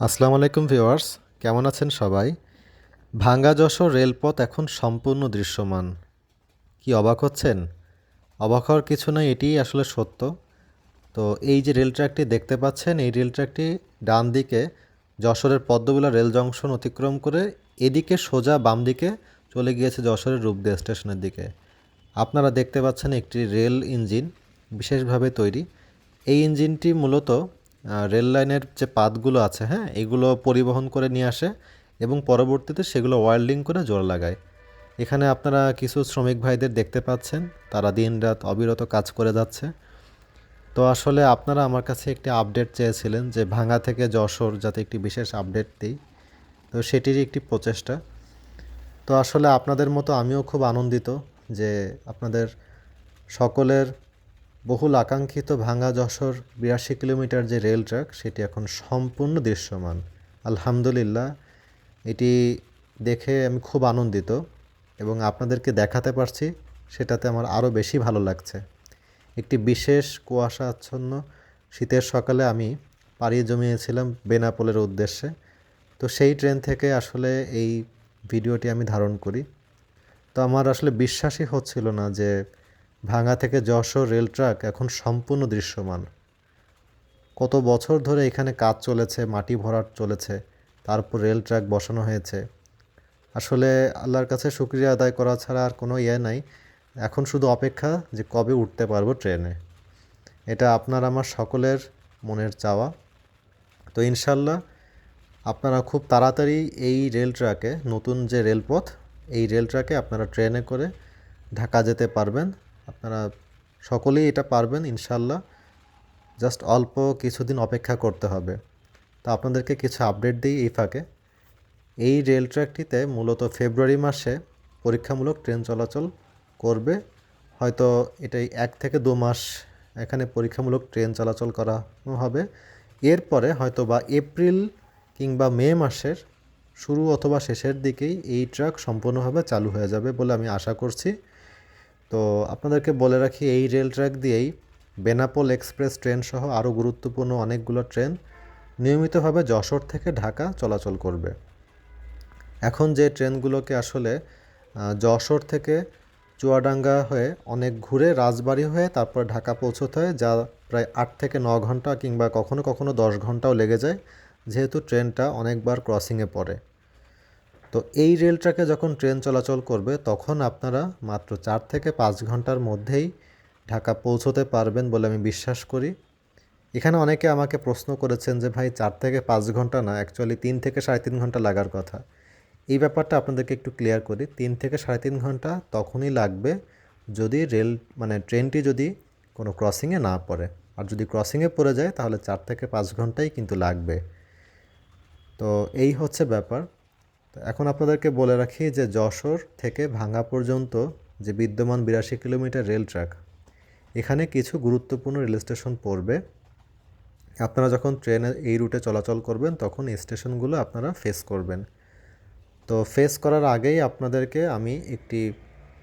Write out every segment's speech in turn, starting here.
আসসালামু আলাইকুম ভিউয়ার্স, কেমন আছেন সবাই? ভাঙ্গা যশোর রেলপথ এখন সম্পূর্ণ দৃশ্যমান। কি অবাক হচ্ছেন? অবাক হওয়ার কিছু নয় এটিই আসলে সত্য। তো এই যে রেল ট্র্যাকটি দেখতে পাচ্ছেন, এই রেল ট্র্যাকটি ডান দিকে যশোরের পদ্মবিলা রেল জংশন অতিক্রম করে এদিকে সোজা বাম দিকে চলে গিয়েছে যশোরের রূপদিয়া স্টেশনের দিকে। আপনারা দেখতে পাচ্ছেন একটি রেল ইঞ্জিন বিশেষভাবে তৈরি। এই ইঞ্জিনটি মূলত রেল লাইনের যে পাতগুলো আছে হ্যাঁ এগুলো পরিবহন করে নিয়ে আসে এবং পরবর্তীতে সেগুলো ওয়ার্ল্ডিং করে জোর লাগায়। এখানে আপনারা কিছু শ্রমিক ভাইদের দেখতে পাচ্ছেন, তারা দিনরাত অবিরত কাজ করে যাচ্ছে। তো আসলে আপনারা আমার কাছে একটি আপডেট চেয়েছিলেন যে ভাঙা থেকে যশোর যাতে একটি বিশেষ আপডেট দিই, তো সেটিরই একটি প্রচেষ্টা। তো আসলে আপনাদের মতো আমিও খুব আনন্দিত যে আপনাদের সকলের বহুল আকাঙ্ক্ষিত ভাঙা যশোর বিরাশি কিলোমিটার যে রেল ট্র্যাক সেটি এখন সম্পূর্ণ দৃশ্যমান। আলহামদুলিল্লাহ, এটি দেখে আমি খুব আনন্দিত এবং আপনাদেরকে দেখাতে পারছি, সেটাতে আমার আরও বেশি ভালো লাগছে। একটি বিশেষ কুয়াশা আচ্ছন্ন শীতের সকালে আমি পাড়ি জমিয়েছিলাম বেনাপোলের উদ্দেশ্যে। তো সেই ট্রেন থেকে আসলে এই ভিডিওটি আমি ধারণ করি। তো আমার আসলে বিশ্বাসই হচ্ছিল না যে ভাঙা থেকে যশোর রেল ট্র্যাক এখন সম্পূর্ণ দৃশ্যমান। কত বছর ধরে এখানে কাজ চলেছে, মাটি ভরাট চলেছে, তারপর রেল ট্র্যাক বসানো হয়েছে। আসলে আল্লাহর কাছে শুক্রিয়া আদায় করা ছাড়া আর কোনো ইয়ে নাই। এখন শুধু অপেক্ষা যে কবে উঠতে পারব ট্রেনে। এটা আপনার আমার সকলের মনের চাওয়া। তো ইনশাল্লাহ আপনারা খুব তাড়াতাড়ি এই রেল ট্র্যাকে নতুন যে রেলপথ, এই রেল ট্র্যাকে আপনারা ট্রেনে করে ঢাকা যেতে পারবেন। আপনারা সকলেই এটা পারবেন ইনশাল্লাহ জাস্ট অল্প কিছুদিন অপেক্ষা করতে হবে। তা আপনাদেরকে কিছু আপডেট দিই এই ফাঁকে। এই রেল ট্র্যাকটিতে মূলত ফেব্রুয়ারি মাসে পরীক্ষামূলক ট্রেন চলাচল করবে। হয়তো এটাই এক থেকে দু মাস এখানে পরীক্ষামূলক ট্রেন চলাচল করা হবে। এরপরে হয়তো বা এপ্রিল কিংবা মে মাসের শুরু অথবা শেষের দিকেই এই ট্রাক সম্পূর্ণভাবে চালু হয়ে যাবে বলে আমি আশা করছি। তো আপনাদেরকে বলে রাখি, এই রেল ট্র্যাক দিয়েই বেনাপোল এক্সপ্রেস ট্রেন সহ আরও গুরুত্বপূর্ণ অনেকগুলো ট্রেন নিয়মিতভাবে যশোর থেকে ঢাকা চলাচল করবে। এখন যে ট্রেনগুলোকে আসলে যশোর থেকে চুয়াডাঙ্গা হয়ে অনেক ঘুরে রাজবাড়ি হয়ে তারপর ঢাকা পৌঁছতে হয়, যা প্রায় আট থেকে ন ঘণ্টা কিংবা কখনো কখনো দশ ঘন্টাও লেগে যায়, যেহেতু ট্রেনটা অনেকবার ক্রসিংয়ে পড়ে। তো এই রেল ট্র্যাকে যখন ট্রেন চলাচল করবে, তখন আপনারা মাত্র চার থেকে পাঁচ ঘণ্টার মধ্যেই ঢাকা পৌঁছতে পারবেন বলে আমি বিশ্বাস করি। এখানে অনেকে আমাকে প্রশ্ন করেছেন যে, ভাই, চার থেকে পাঁচ ঘণ্টা না অ্যাকচুয়ালি তিন থেকে সাড়ে তিন ঘণ্টা লাগার কথা। এই ব্যাপারটা আপনাদেরকে একটু ক্লিয়ার করি। তিন থেকে সাড়ে তিন ঘণ্টা তখনই লাগবে যদি রেল মানে ট্রেনটি যদি কোনো ক্রসিংয়ে না পড়ে। আর যদি ক্রসিংয়ে পড়ে যায়, তাহলে চার থেকে পাঁচ ঘন্টাই কিন্তু লাগবে। তো এই হচ্ছে ব্যাপার। তো এখন আপনাদেরকে বলে রাখি যে যশোর থেকে ভাঙ্গা পর্যন্ত যে বিদ্যমান বিরাশি কিলোমিটার রেল ট্র্যাক এখানে কিছু গুরুত্বপূর্ণ রেল স্টেশন পড়বে। আপনারা যখন ট্রেনে এই রুটে চলাচল করবেন, তখন স্টেশনগুলো আপনারা ফেস করবেন। তো ফেস করার আগেই আপনাদেরকে আমি একটি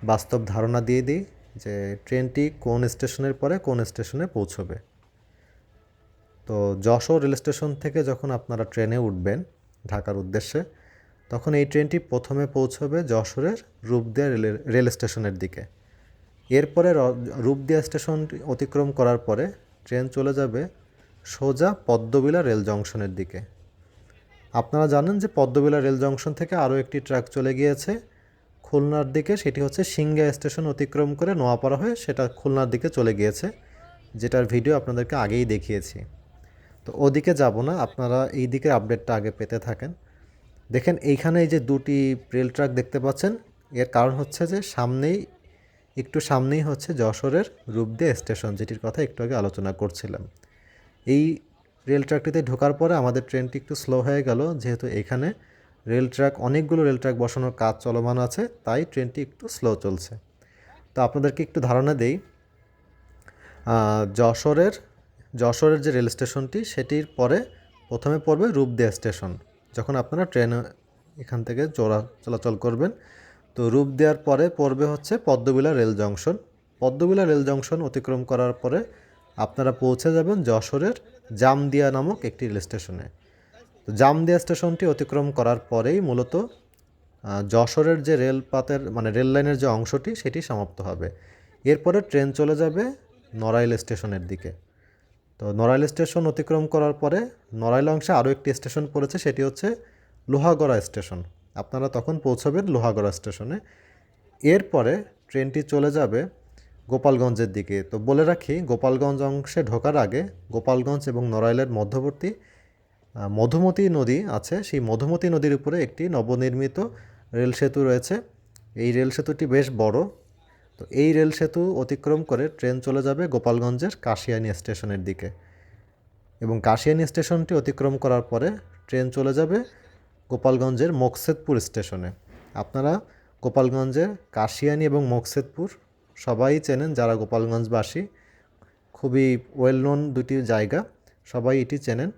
বাস্তব ধারণা দিয়ে দিই যে ট্রেনটি কোন স্টেশনের পরে কোন স্টেশনে পৌঁছবে। তো যশোর রেল স্টেশন থেকে যখন আপনারা ট্রেনে উঠবেন ঢাকার উদ্দেশ্যে তখন এই ট্রেনটি প্রথমে পৌঁছবে যশোরের রূপদিয়া রেল রেল স্টেশনের দিকে। এরপরে রূপদিয়া স্টেশন অতিক্রম করার পরে ট্রেন চলে যাবে সোজা পদ্মবিলা রেল জংশনের দিকে। আপনারা জানেন যে পদ্মবিলা রেল জংশন থেকে আরও একটি ট্রাক চলে গিয়েছে। খুলনার দিকে সেটি হচ্ছে সিংগা স্টেশন অতিক্রম করে নোয়াপাড়া হয়ে সেটা খুলনার দিকে চলে গিয়েছে, যেটার ভিডিও আপনাদেরকে আগেই দেখিয়েছি। তো ওদিকে যাব না, আপনারা এই দিকে আপডেটটা আগে পেতে থাকেন। দেখেন এইখানে এই যে দুটি রেল ট্র্যাক দেখতে পাচ্ছেন। এর কারণ হচ্ছে যে সামনেই, একটু সামনেই হচ্ছে যশোরের রূপদিয়া স্টেশন যেটির কথা একটু আগে আলোচনা করছিলাম। এই রেল ট্র্যাকটিতে ঢোকার পরে আমাদের ট্রেনটি একটু স্লো হয়ে গেল, যেহেতু এখানে রেল ট্র্যাক অনেকগুলো রেল ট্র্যাক বসানোর কাজ চলমান আছে, তাই ট্রেনটি একটু স্লো চলছে। তো আপনাদেরকে একটু ধারণা দেই যশোরের যশোরের যে রেল স্টেশনটি সেটির পরে প্রথমে পড়বে রূপদিয়া স্টেশন যখন আপনারা ট্রেনে এখান থেকে চলা চলাচল করবেন, তো রূপ দেওয়ার পরে পড়বে হচ্ছে Padmabila rail junction. Padmabila rail junction অতিক্রম করার পরে আপনারা পৌঁছে যাবেন যশোরের জামদিয়া নামক একটি রেল স্টেশনে। তো জামদিয়া স্টেশনটি অতিক্রম করার পরেই মূলত যশোরের যে রেলপাতের মানে রেল লাইনের যে অংশটি, সেটি সমাপ্ত হবে। এরপরে ট্রেন চলে যাবে নড়াইল স্টেশনের দিকে। তো নড়াইল স্টেশন অতিক্রম করার পরে নড়াইল অংশে আরও একটি স্টেশন পড়েছে, সেটি হচ্ছে লোহাগড়া স্টেশন। আপনারা তখন পৌঁছাবেন লোহাগড়া স্টেশনে। এরপরে ট্রেনটি চলে যাবে গোপালগঞ্জের দিকে। তো বলে রাখি, গোপালগঞ্জ অংশে ঢোকার আগে গোপালগঞ্জ এবং নড়াইলের মধ্যবর্তী মধুমতি নদী আছে। সেই মধুমতি নদীর উপরে একটি নবনির্মিত রেল সেতু রয়েছে। এই রেল সেতুটি বেশ বড়। তো এই রেল সেতু অতিক্রম করে ট্রেন চলে যাবে গোপালগঞ্জের কাশিয়ানী স্টেশনের দিকে। এবং কাশিয়ানী স্টেশনটি অতিক্রম করার পরে ট্রেন চলে যাবে গোপালগঞ্জের মোকসেদপুর স্টেশনে। আপনারা গোপালগঞ্জের কাশিয়ানী এবং মোকসেদপুর সবাই চেনেন, যারা গোপালগঞ্জবাসী, খুবই ওয়েল নোন দুটি জায়গা, সবাই এটি চেনেন।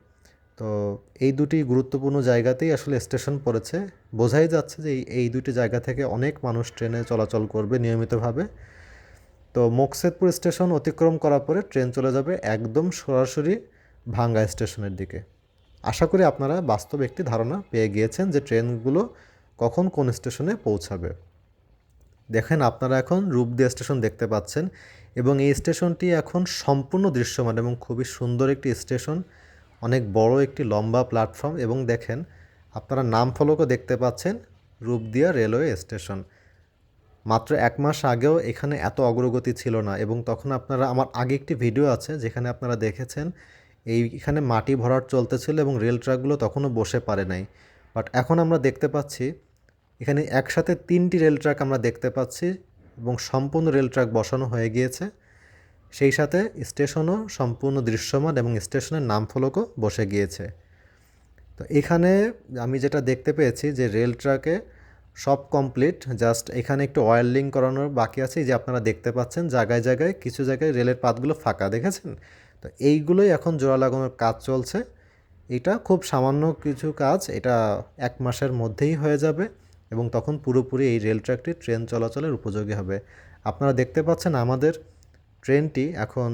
তো এই দুটি গুরুত্বপূর্ণ জায়গাতেই আসলে স্টেশন পড়েছে। বোঝাই যাচ্ছে যে এই- দুটি জায়গা থেকে অনেক মানুষ ট্রেনে চলাচল করবে নিয়মিতভাবে। তো মোকসেদপুর স্টেশন অতিক্রম করার পরে ট্রেন চলে যাবে একদম সরাসরি ভাঙ্গা স্টেশনের দিকে। আশা করি আপনারা বাস্তব একটি ধারণা পেয়ে গিয়েছেন যে ট্রেনগুলো কখন কোন স্টেশনে পৌঁছাবে। দেখেন আপনারা এখন রূপদিয়া স্টেশন দেখতে পাচ্ছেন এবং এই স্টেশনটি এখন সম্পূর্ণ দৃশ্যমান এবং খুবই সুন্দর একটি স্টেশন। অনেক বড় একটি লম্বা প্ল্যাটফর্ম এবং দেখেন, আপনারা নাম ফলকও দেখতে পাচ্ছেন, রূপদিয়া রেলওয়ে স্টেশন। মাত্র এক মাস আগেও এখানে এত অগ্রগতি ছিল না এবং তখন আপনারা, আমার আগে একটি ভিডিও আছে যেখানে আপনারা দেখেছেন এই এখানে মাটি ভরাট চলতেছিল এবং রেল ট্র্যাকগুলো তখনও বসে পারে নাই। বাট এখন আমরা দেখতে পাচ্ছি, এখানে একসাথে তিনটি রেল ট্র্যাক আমরা দেখতে পাচ্ছি এবং সম্পূর্ণ রেল ট্র্যাক বসানো হয়ে গিয়েছে। সেই সাথে স্টেশনও সম্পূর্ণ দৃশ্যমান এবং স্টেশনের নাম ফলকও বসে গিয়েছে। তো এখানে আমি যেটা দেখতে পেয়েছি যে রেল ট্র্যাকে সব কমপ্লিট, জাস্ট এখানে একটু ওয়ারলিং করানোর বাকি আছে যে আপনারা দেখতে পাচ্ছেন, জায়গায় জায়গায় কিছু জায়গায় রেলের পাতগুলো ফাঁকা, দেখেছেন? তো এইগুলোই এখন জোড়া লাগানোর কাজ চলছে। এটা খুব সামান্য কিছু কাজ, এটা এক মাসের মধ্যেই হয়ে যাবে এবং তখন পুরোপুরি এই রেল ট্র্যাকটি ট্রেন চলাচলের উপযোগী হবে। আপনারা দেখতে পাচ্ছেন আমাদের ট্রেনটি এখন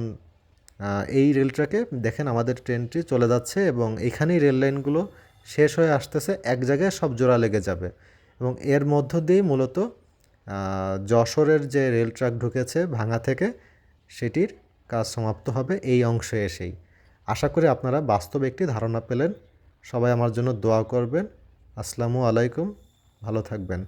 এই রেল ট্র্যাকে দেখেন আমাদের ট্রেনটি চলে যাচ্ছে এবং এখানেই রেল লাইনগুলো শেষ হয়ে আসতেছে, এক জায়গায় সব জোড়া লেগে যাবে। এবং এর মধ্য দিয়েই মূলত যশোরের যে রেল ট্র্যাক ঢুকেছে ভাঙা থেকে, সেটির কাজ সমাপ্ত হবে এই অংশে এসেই। আশা করি আপনারা বাস্তব একটি ধারণা পেলেন। সবাই আমার জন্য দোয়া করবেন। আসসালামু আলাইকুম। ভালো থাকবেন।